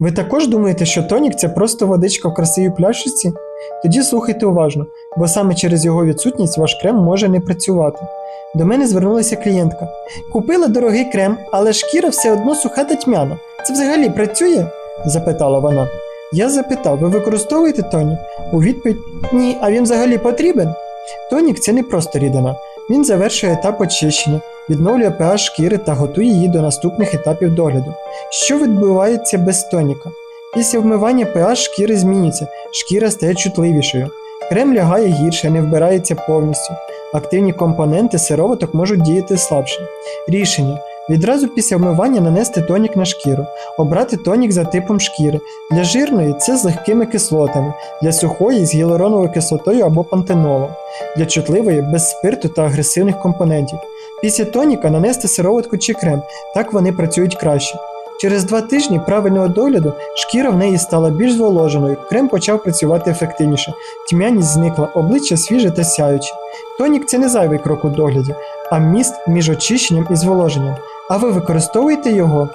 Ви також думаєте, що тонік це просто водичка в красивій пляшечці? Тоді слухайте уважно, бо саме через його відсутність ваш крем може не працювати. До мене звернулася клієнтка. Купила дорогий крем, але шкіра все одно суха та тьмяна. Це взагалі працює? запитала вона. Я запитав, ви використовуєте тонік? У відповідь ні, а він взагалі потрібен? Тонік це не просто рідина. Він завершує етап очищення, відновлює pH шкіри та готує її до наступних етапів догляду. Що відбувається без тоніка? Після вмивання pH шкіри змінюється, шкіра стає чутливішою. Крем лягає гірше, не вбирається повністю. Активні компоненти сироваток можуть діяти слабше. Рішення: відразу після вмивання нанести тонік на шкіру, обрати тонік за типом шкіри. Для жирної це з легкими кислотами, для сухої з гіалуроновою кислотою або пантенолом, для чутливої без спирту та агресивних компонентів. Після тоніка нанести сироватку чи крем, так вони працюють краще. Через два тижні правильного догляду шкіра в неї стала більш зволоженою, крем почав працювати ефективніше, тьмяність зникла, обличчя свіже та сяюче. Тонік це не зайвий крок у догляді, а міст між очищенням і зволоженням. А ви використовуєте його?